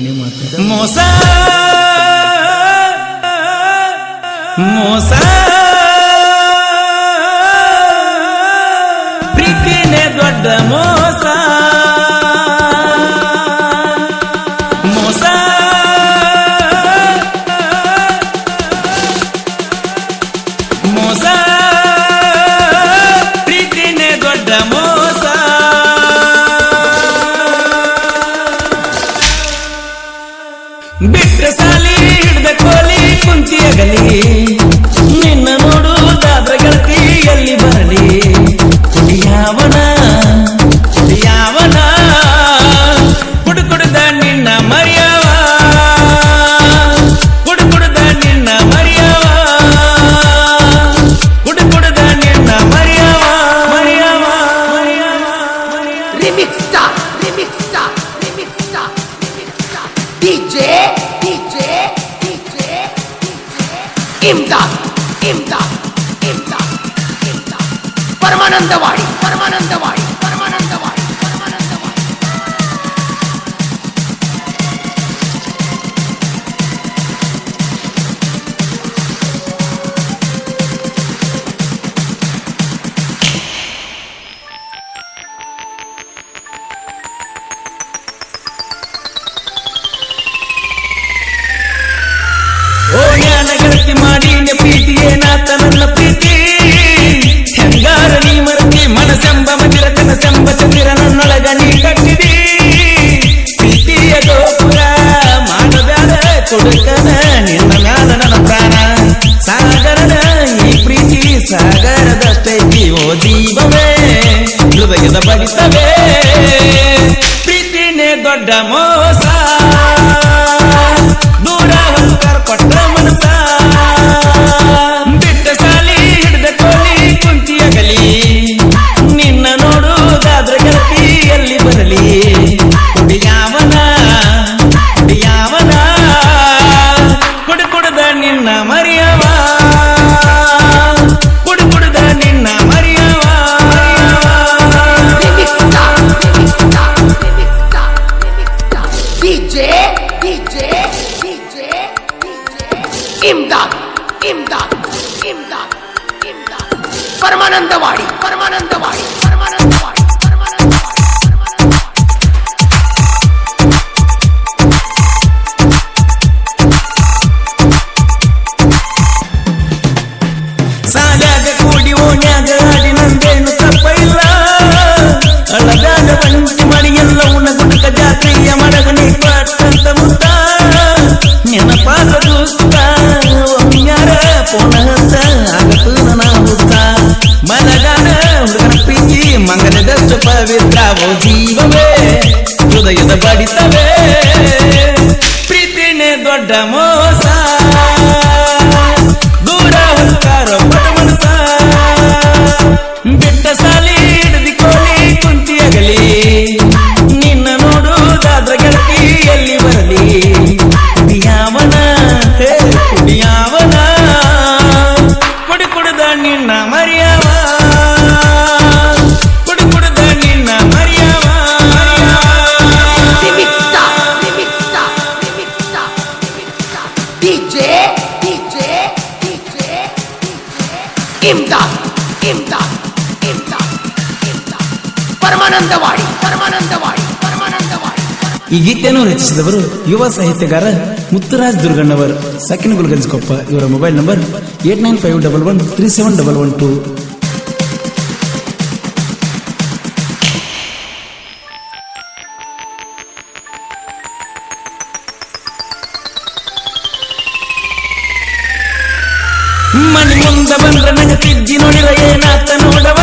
ಕೊನೆ ಮಾತು. ಮೋಸ ಮೋಸ. ಪ್ರೀತಿನೇ ದೊಡ್ಡ ಮೋಸ ಬಿಟ್ಟ ಸಾಲಿ ಹಿಡ್ದ ಕೋಲಿ ಕುಂಚಿಯಾಗಲಿ party. ಜೀವವೇ, ಹೃದಯದ ಬಡಿತವೇ, ಪ್ರೀತಿನೇ ದೊಡ್ಡ ಮೋಸ ದೂರ ಹಂಗಾರ ಕೊಟ್ಟ ಮನಸ ಬಿಟ್ಟ ಸಾಲಿ ಹಿಡ್ದ ಕೋಳಿ ಕುಂತಿಯಾಗಲಿ ನಿನ್ನ ನೋಡುವುದಾದ್ರೆ ಗತಿ ಎಲ್ಲಿ ಬರಲಿ? ಕುಡಿಯಾವನ ಕುಡಿಯಾವನ ಕುಡು ಕುಡದ ನಿನ್ನ ಮರ್ಯಾದ इमदाद इमदाद इमदाद इमदाद. परमानंद वाडी परमानंद वाडी परमानंद ದೊಡ್ಡ ಮೋಸ ದೂರ ಹುಡುಕಾರೋ ಪಟ ಮನಸ ಬಿಟ್ಟ ಪರಮಾನಂದವಾಡಿ ಪರಮಾನಂದವಾಡಿ ಪರಮಾನಂದವಾಡಿ ಈ ಗೀತೆಯನ್ನು ರಚಿಸಿದವರು ಯುವ ಸಾಹಿತ್ಯಗಾರ ಮುತ್ತುರಾಜ್ ದುರ್ಗಣ್ಣವರ್. ಸಕಿನ ಗುಲ್ಗಂಜ್ಕೊಪ್ಪ ಇವರ mobile number eight nine five double one three seven double one two. ಮನಿ ಮುಂದ ಬಂದ್ರ ನಂಗೆ ತಿಜ್ಜಿ ನೋಡಿಲ್ಲ, ಏನಾತ ನೋಡವ?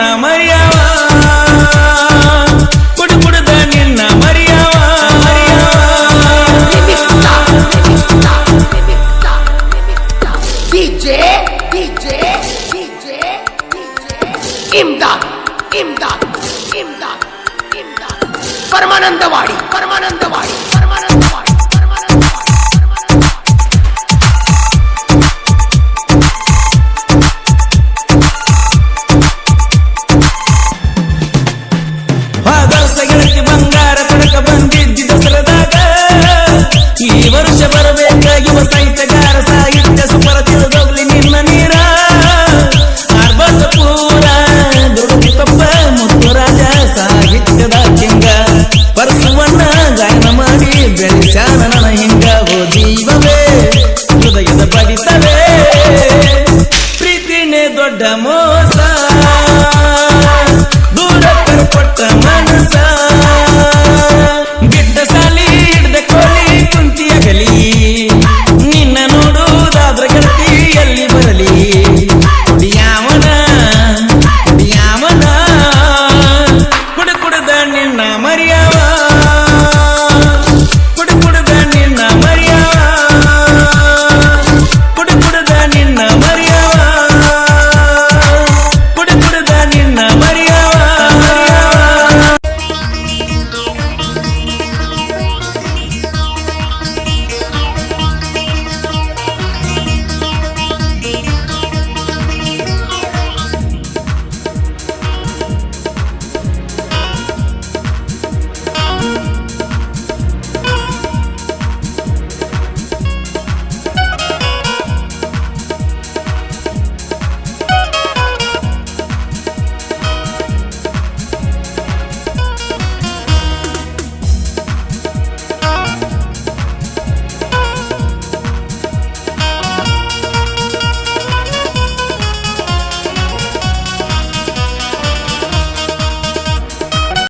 ನಿನ್ನ ಮರ್ಯಾವ ಕುಡು ಕುಡುದ परमानंदवाड़ी परमानंदवाड़ी परमानंदवाड़ी